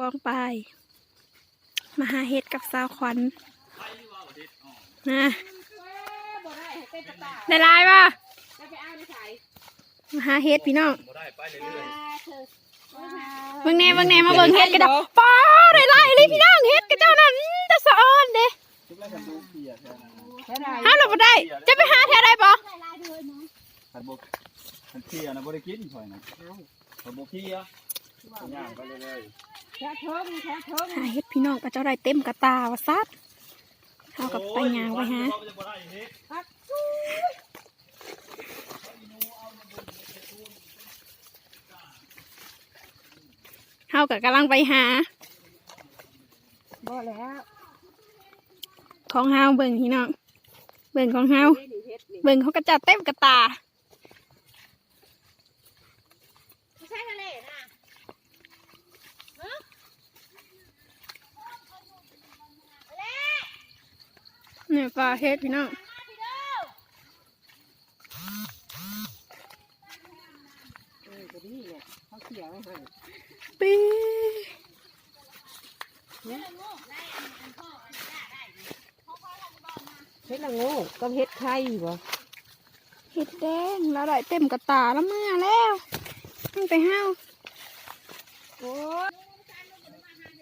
ปองปมาหาเห็ดกับสาวขวัญนะได้ลายป่ะมาหาเห็ดพี่น้องเบิ่งแน่เบิ่งแน่มาเบิ่งเห็ดกันเด้อป้าได้ลายเลยพี่น้องเห็ดกับเจ้านั่นจะสะออนเด้ๆทุกแรกกันดูเปียกแค่นั้นหาเราบ่ได้ จะไปหาแถวใดบ่ขันบกขันเที่ยนะบ่ได้กินข่อยนะขันบกเที่ย ย่างไปเรื่อยหาเห็ดพี่น้องกับเจ้าได้เต็มกระตาว่าซัดๆเฮากับไปยางไปหาบ่ได้เฮ็ดเฮากับกำลังไปหาบ่แล้วของเฮาเบิ่งพี่น้องเบิ่งของเฮาเฮ็ดนี่เฮ็ดนี่เบิ่งเขาก็จะเต็มกระตา ไม่ใช่ทะเลนะ เนี่ยปลาเฮ็ดพี่น้องเออก็ดีเนี่ยเขาเขี่ยไว้ให้ปีเฮ็ดละโง่ก็เฮ็ดไข่บ่เฮ็ดแดงแล้วได้เต็มกระตาแล้วเมื่อแล้วมันไปห้าวโอ้ย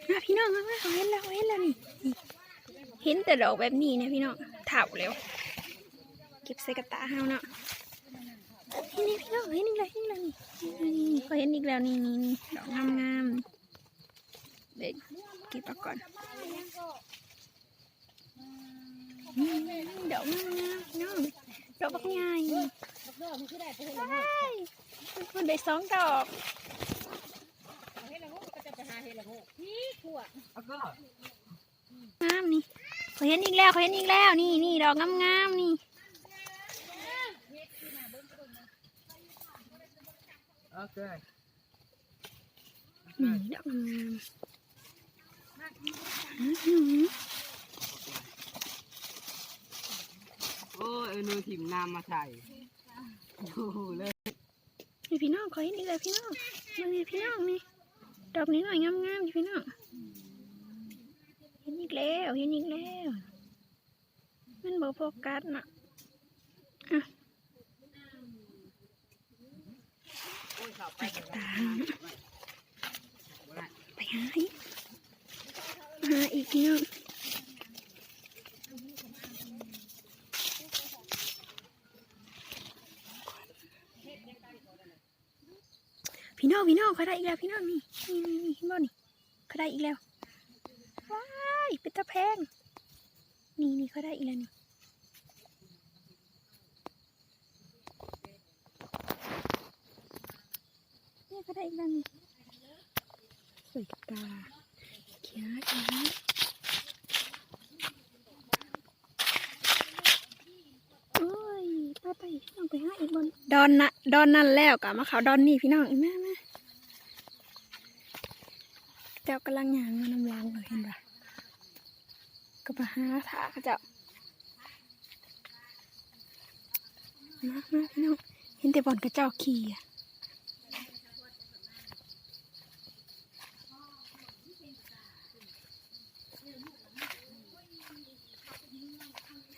มาพี่น้องมามาเขาเห็นแล้วเขาเห็นแล้วนี่นี่ เห็นแต่ดอกแบบนี้นะพี่น้องเถ่าแล้ว เก็บใส่กระตาเฮาเนาะนี่นี่พี่น้องเห็นอีกแล้วเห็นอีกแล้วนี่นี่นี่เห็นอีกแล้วนี่นี่ดอกงามงามเด็กเก็บก่อนดอกงามงามน้องดอกบักใหญ่ายมันได้สองดอกเฮ็ดละโง่ก็จะไปหาเฮ็ดละโง่พี่ขัวเอาก็งามนี่ เขาเห็นอีกแล้วเขาเห็นอีกแล้ว นี่นี่ดอกงามงามๆนี่โอเคนี่ดอกงามๆอื้อหือโอ้ยเออนูถิ่มน้ำมาใส่โอ้โหเลยนี่พี่น้องเขาเห็นอีกแล้วพี่น้องมึงนี่พี่น้องนี่ดอกนี้หน่อยงามงามๆอยู่พี่น้องเห็นอีกแล้วเห็นอีกแล้ว มันบอกโฟกัสนะอะไปกับตาไปหาอีกหาอีกพี่น้องพี่น้องพี่น้องเขาได้อีกแล้วพี่น้องนี่นี่นี่นี่เห็นบ่นี่เขาได้อีกแล้วายเป็นตะแพง นี่นี่เขาได้อีกแล้วนี่นี่เขาได้อีกแล้วนี่สวยตาเขียวจ้าโอ้ยไปไปพี่น้องไปหาอีกบนดอนนะดอนนั่นแล้วกะมาเขาวดอนนี่พี่น้องอีแม่แม่เจ้ากำลังหยางมานำลางเลยเห็นปะ ก็มาหาถาเขาเจ้ามามาพี่น้องเห็นแต่บอลกระเจ้าขี่อะ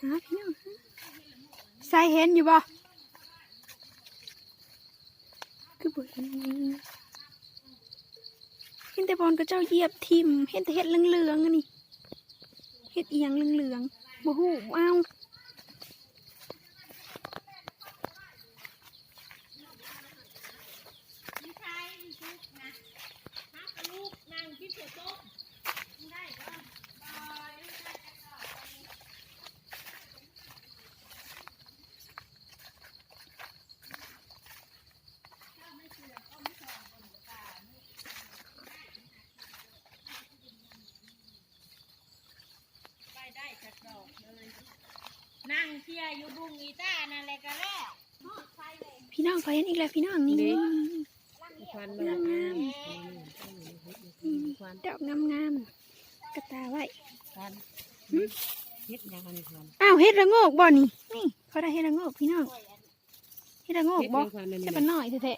หาพี่น้องหาใส่เห็นอยู่บ่คือบ่เห็นเห็นแต่บอลกระเจ้าเหยียบทิมเห็นแต่เห็ดเหลืองๆอันนี้ เห็ดเอียงเหลืองๆบ่หูบ่เอาวปได้จากดอกเลยนั่ งเชียร์อยู่บุงอีต้านั่นแหละก็แล้วพี่น้องเขาเห็นอีกแล้วพี่น้องนี่ควันมันงามควันดอกงามๆกระตาไว้ควันเฮ็ดยังไงควันอ้าวเฮ็ดระโงกบ่นี่นี่เขาได้เฮ็ดระโงกพี่น้องเฮ็ดระโงกเฮ็ดบ่ยังควันนั่นจะนี่เป็นน้อยแท้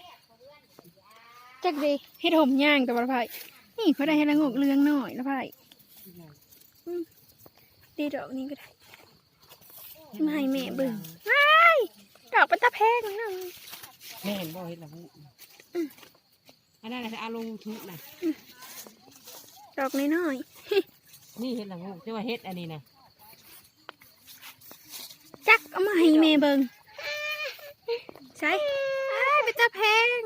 ๆจักดีเฮ็ดหอมย่างกับบ่ไผนี่เขาได้ให้ละงกเรืองหน่อยแล้วไผ่ดีดอกนี้ก็ได้ มาให้แม่เบิ่งว้ายดอกเป็นตาแพงเนาะแม่เห็นบ่เห็นละหูอันนั้นแหละอาลงทุกนะดอกน้อยนี่เห็ดละงูจะว่าเห็ดอันนี้นะๆจักเอามาให้แม่เบิ่งใช่อ้ายเป็นตาแพง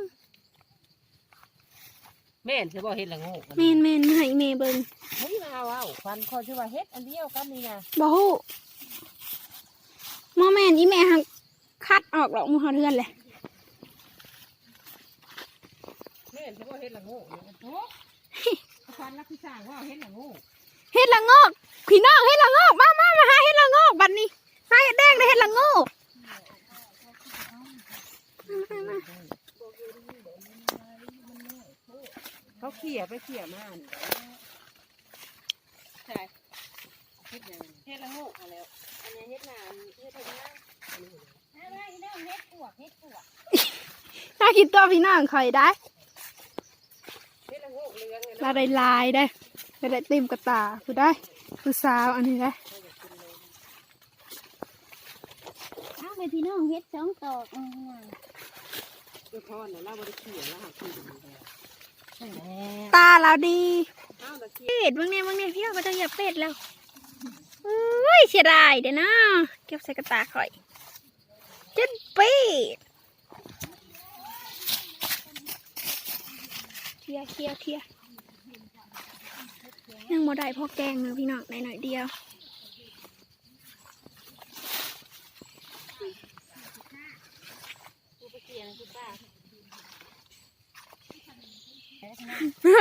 แม่นจะบ่เห็ดละงูแม่นแม่นมาให้แม่เบิ่งเฮ้ยมาว้าวฟันคอจะว่าเห็ดอันเดียวกันนี่นะบ่ฮู้ห มอแม่นอีแม่หักคัดออกดอกมือหอเทือนเลยแม่นจะบ่เห็ดละงูเนี่ยโอ้ฟันรักพี่สร้างว่าเห็ดละงูเฮ็ดละงอกพี่น้องเฮ็ดละงอกมามามาหาเฮ็ดละงอกบัดนี้หาเฮ็ดแดงได้เฮ็ดละงอกมามาเขาเขี่ยไปเขี่ยมานี่ใช่เห็ดยังเห็ดละงูเอาแล้วอันนี้เห็ดนานเห็ดอะไรนะ อะไรเรื่องเฮ็ดปวกเฮ็ดปวก น่าคิดตัว พี่น้องคอยได้เห็ดละงูเรืองไงลาได้ลายได้ลาได้เต็มกระตาผู้ได้ผู้สาวอันนี้ได้เอาไปพี่น้องเฮ็ดสองตอกเอาไงตัวทอนน่ะเราบ่ได้เขี่ยแล้วหักขี้มันแล้วใช่แล้วตาเราดีอ้าวตะเคียนเป็ดบางเนี่ยบางเนี่ยพี่น้องก็จะเหยียบเป็ดแล้วอุ้ยเสียดายเด้อนะเก็บใส่กระตาคอยเจ็ดเป็ด ทียเทียเทียยังบ่ได้พอแกงเลยพี่น้องในหน่อยเดียว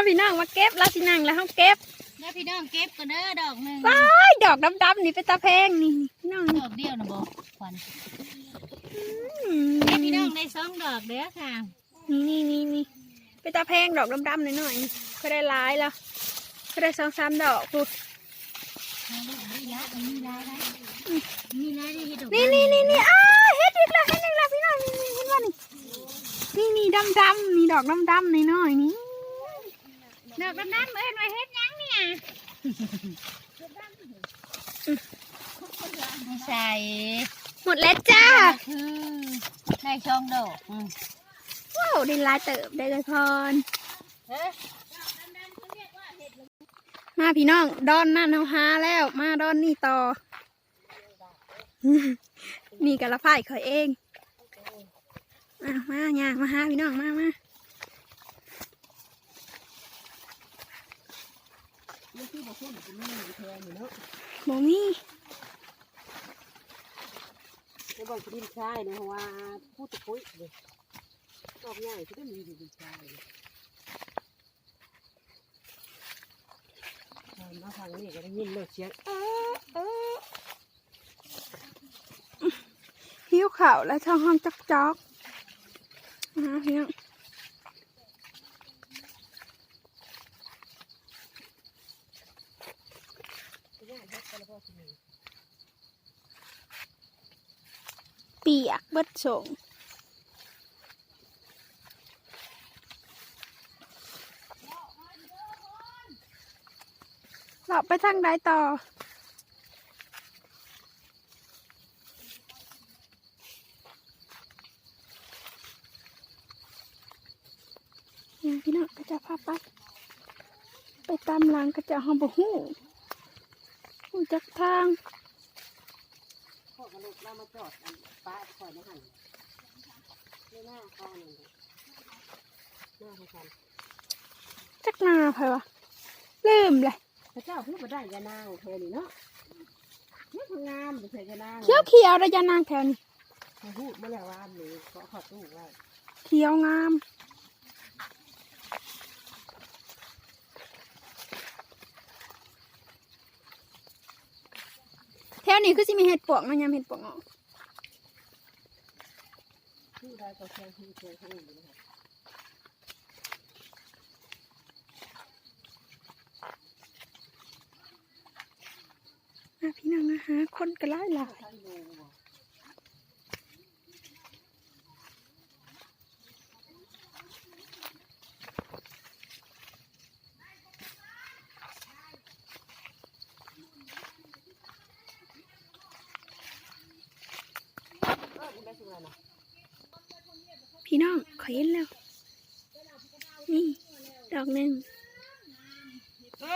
พี่น้องมาเก็บแล้วสินั่งแล้วเขาเก็บเด้อพี่น้องเก็บกันเด้อดอกหนึ่งว้ายดอกดำๆนี่เป็นตาแพงนี่พี่น้องดอกเดียวนะบอกขวัญอืมเด้อพี่น้องได้สองดอกเด้อค่ะ นี่นี่นี่นี่ เป็นตาแพงดอกดำๆหน่อยๆก็ได้หลายแล้วก็ได้สองสามดอกพูดมีร้ายมีร้ายนะมีร้ายได้เฮ็ดดอกนี่นี่นี่นี่อ้าเฮ็ดอีกแล้วเฮ็ดอีกแล้วพี่น้องนี่นี่เห็นว่านี่นี่นี่ดำๆนี่ดอกดำๆหน่อยๆนี่ดอกดำๆเอิ้นว่าเฮ็ดยังเนี่ยไม่ใส่หมดแล้วจ้าคือได้ช่องดอก ว้าวได้หลายเติบได้เลยพรเฮ้ยมาพี่น้องดอนนั่นเอาหาแล้ว มาดอนนี่ต่อ นี่กระพายเขาเองอะมาเนี่ยมาหาพี่น้องมามามันคือบ่คุ้นกินนี่แพงอยู่เนาะโมมี่ในบ่อนดินชายเนี่ยเพราะว่าพูดตะปุ้ยเลยต อบง่ายก็ได้มีดูดินชายเลยมาทางนี้ก็ได้ยินเลยเสียงเออเออหิวข่าวแล้วช่องห้องจอกจอกนะเพี่น้องเปียกเบิดส่ง เราไปทางใดต่อเนี่ยพี่น้องก็จะพาไป ไปตามหลังก็จะหอมบหูหูจักทางพ่อกระลุกเรามาจอดอันป้าคอยมาหันไม่น่าคอหนึ่งหน้าให้กันจักหนาไปวะลืมเลย พระเจ้าเพิ่งมาได้ยานางเธอนี่เนาะนี่ทำงานเป็นเธอยานางเขียวเขียวระยะนางแถวนี้เขาพูดมาแล้วว่าหนูขอขอตู้ไว้เขียวงามแถวนี้คือสิมีเห็ดปวกเนาะยามเห็ดปวกออกที่ได้ก็แค่ที่เคยทั้งนี้นะคะม พี่น้องนะคะ คนก็ไล่หลาย ทั้งดูบ่ ม น่ะนะ พี่น้องขอเห็นแล้ว นี่ ดอกหนึ่ง เอ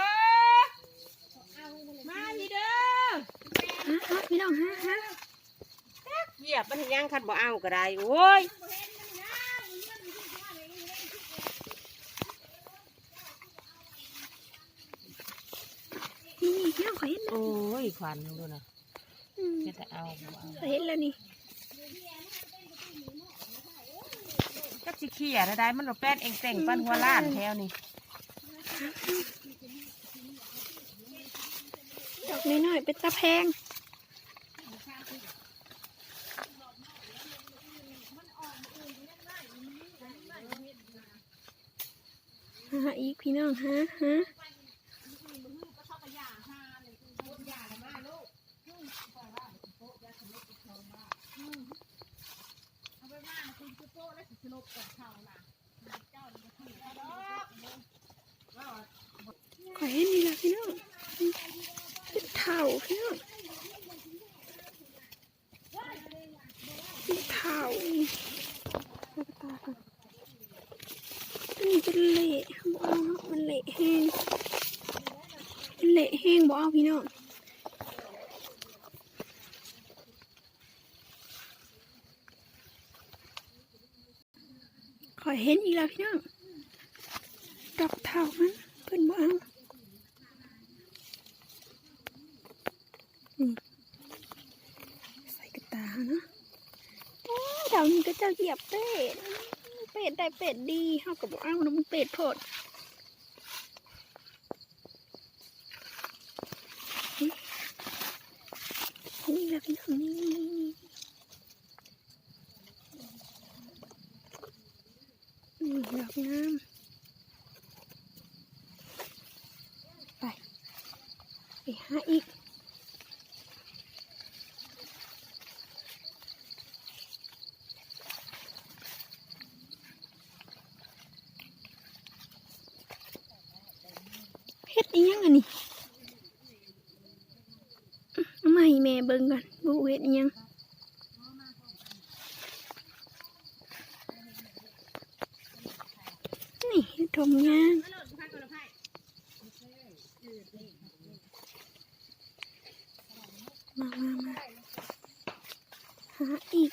อมาดีเด้อ ฮะฮะพี่ น้องฮะฮะเหยียบมันยังคันบ่เอาก็ได้โอ้ยนี่นี่พี่น้องขอเห็นแล้วโอ้ยควันดูนะอืมจะเอาบ่เอาขอเห็นแล้วนี่จักสิเขี้ยได้ได้มันบ่แป้นเองแต่งปั้นหัวล้านแถวนี่ดอกน้อยๆเป็นตะแพง ฮะอีกพี่น้องฮะฮะขอเห็นนี่ละพี่น้องเป็นเท่าพี่น้องเป็นเท่านี่แล้วก็ตา อันนี้เละบ่เอาเนาะมันเละแห้งมันเละแห้งบ่เอาพี่น้องขอเห็นอีกแล้วพี่น้องดอกเท่ามันเพิ่นบ่เอาใส่กระตาเนาะโอ้ยดอกนี้ก็เจ้าเหยียบเป็ด เป็ดได้เป็ดดีเฮาก็บ่เอานะมันเป็ดโพดนี่แหละพี่น้องนี่นี่นี่นี่ดอกงามไปไปหาอีก เฮ็ดอีหยังอันนี้เอามาให้แม่เบิ่งก่อนบ่เฮ็ดอีหยังนี่เฮ็ดถมยาง มามามาหาอีก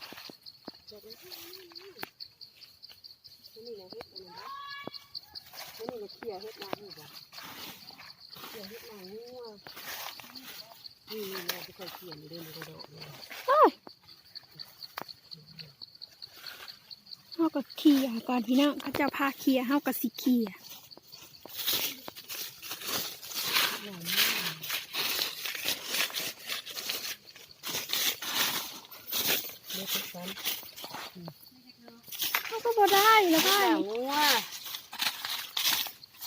ร์ก่อนพี่น้องเขาเจะพาเคียร์เฮาก็สิเคลียร์เฮาก็บ่ได้แล้วก็เท่างัวนี่มันเท่าเฮ็ดหนัง เขาก็บ่ได้แล้วค่ะงัว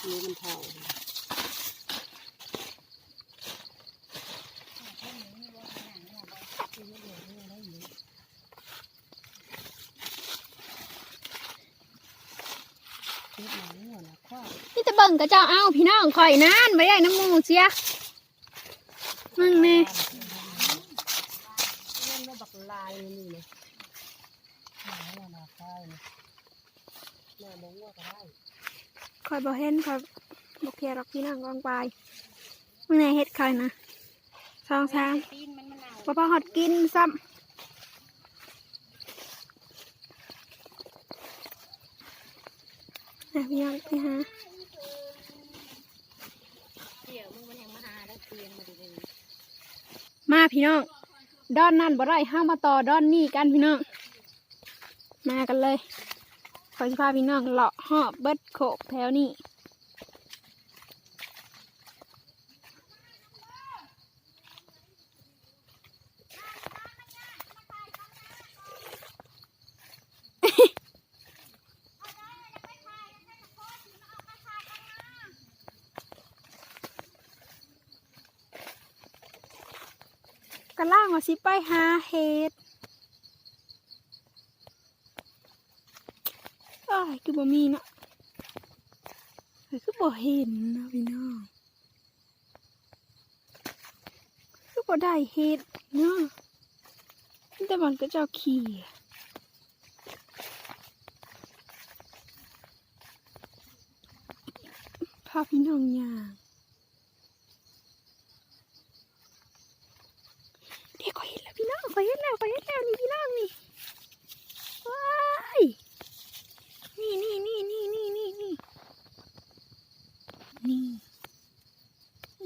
นี่มันเท่านี่จะเบิ่งกระเจ้าเอาพี่น้องคอยนานไบใหญ่น้ำมูเสียมึงแม่ เล่นว่าบักลายนี่เลยหนังงัวนะข้าวนี่หน้าบ่งัวก็ได้ ข่อยบ่ เห็นข่อยบ่เคลียรรอกพี่น้องกองไปมึงแน่เฮ็ดข่อยนะสองสามตีนมันมันเอพอหอดกินซ้ำอะพี่น้องไปหาเดี๋ยวมึงมันยังมาหาแล้วเตียงมาเลยมาพี่น้องดอนนั่นบ่ได้ห้างมาต่อดอนนี่กันพี่น้องมากันเลยขอสิพาพี่น้องเลาะหอบเบิดโขกแถวนี้ กระ ล่างว่าสิไปหาเห็ดอ้ายคือบ่มีเนาะเฮ้คือบ่เห็นนะพี่น้องคือบ่ได้เห็ดเนาะแต่มันก็เจ้าขี่พาพี่น้องย่าง เดี๋ยวขอยเห็น แล้วพี่น้องขอยเห็นแล้วขอยเห็นแล้วนี่พี่น้องนี่ว้ายนี่นี่นี่นี่นี่นี่นี่นี่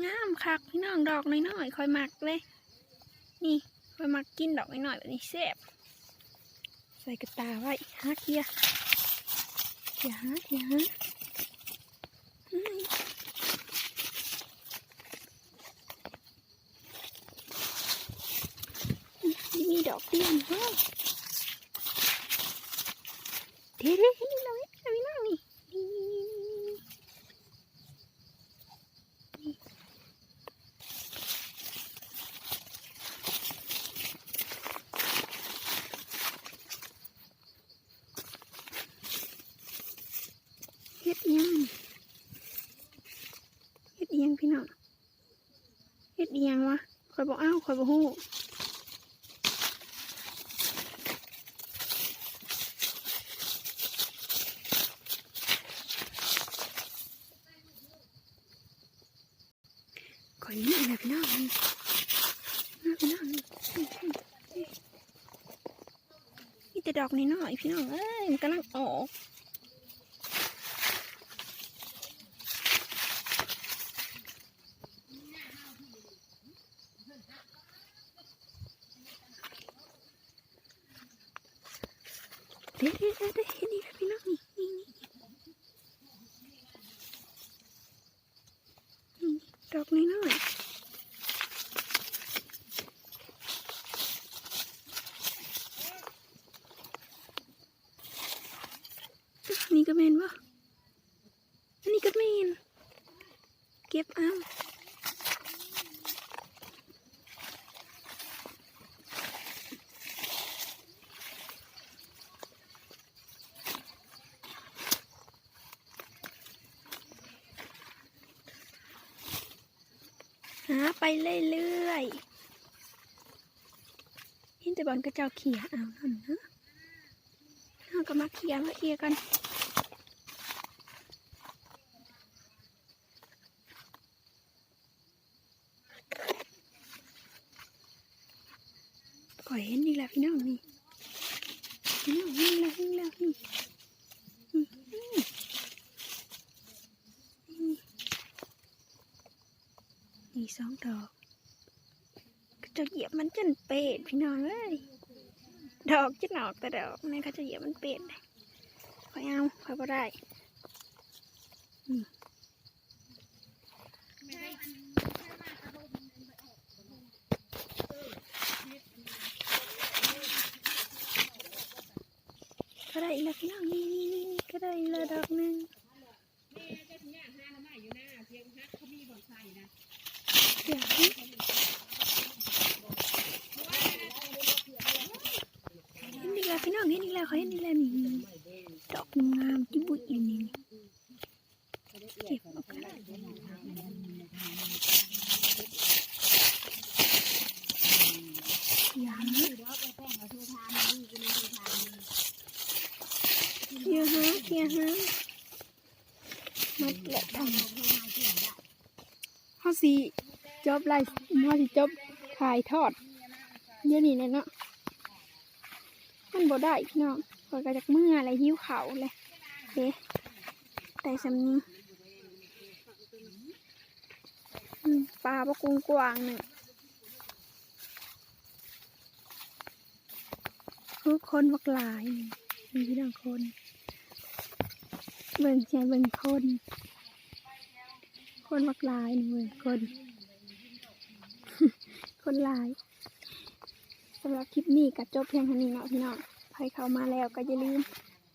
งามคักพี่น้องดอกน้อยๆคอยหมักเลย นี่คอยหมักกินดอกน้อยๆแบบนี้แซ่บใส่กระตาไว้หาเกียร์เกียร์หาเกียร์ เปลี่ยนให้เท่ๆเลย แต่ดอกน้อยๆพี่น้องเอ้ยมันกำลังออกเด็ดเด็ดเด็ดเด็ดเห็นนี่พี่น้องนี่นี่นี่นี่ดอกน้อยๆอันนี้ก็เมนวะอันนี้ก็เมนเก็บเอาหาไปเรื่อยๆเห็นแต่บอลกระเจ้าเขี่ยเอานั่นนะเอาก็มาเขี่ยมาเขี่ยกัน อยเห็นนี่แหละพี่น้องนี่พี่น้องนี่แหละนี่และนี่นี่นี่นี่นี่สองดอกก็จะเหยียบมันจนเป็ดพี่น้องเอ้ยดอกจะหนอกแต่ดอกนี่เขาจะเหยียบมันเป็ดคอยเอาคอยบ่ได้นี่ ได้อีกแล้วพี่น้องนี่นี่นี่นี่ก็ได้อีกแล้วดอกหนึ่งเดี๋ยวนี่ เห็นอีกแล้วพี่น้องเห็นอีกแล้วเขาเห็นอีกแล้วนี่ดอกงามๆที่บุยอีนี่เก็บเอาไปอย่าฮะอย่าฮะอย่าฮะมัดแหละทำเขาสีจบไล่เขาสิจบขายทอด เดี๋ยวนี้เนี่ยเนาะมันบ่ได้พี่น้องคอยก็จากเมื่ออะไรหิ้วเขาเลยเอ๊ะแต่สำนีปลาปลากรุงกวางหนึ่งคือคนบักลายมีพี่น้องคน เบิ่งใจเบิ่งคน คนบักลายเบิ่งคน คนหลายสำหรับคลิปนี้ก็จบเพียงเท่านี้เนาะพี่น้องใครเข้ามาแล้วก็อย่าลืม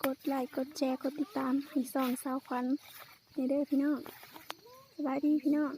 กดไลค์กดแชร์กดติดตามให้ส่องสาวขวัญในเด้อพี่น้องสบายดีพี่น้อง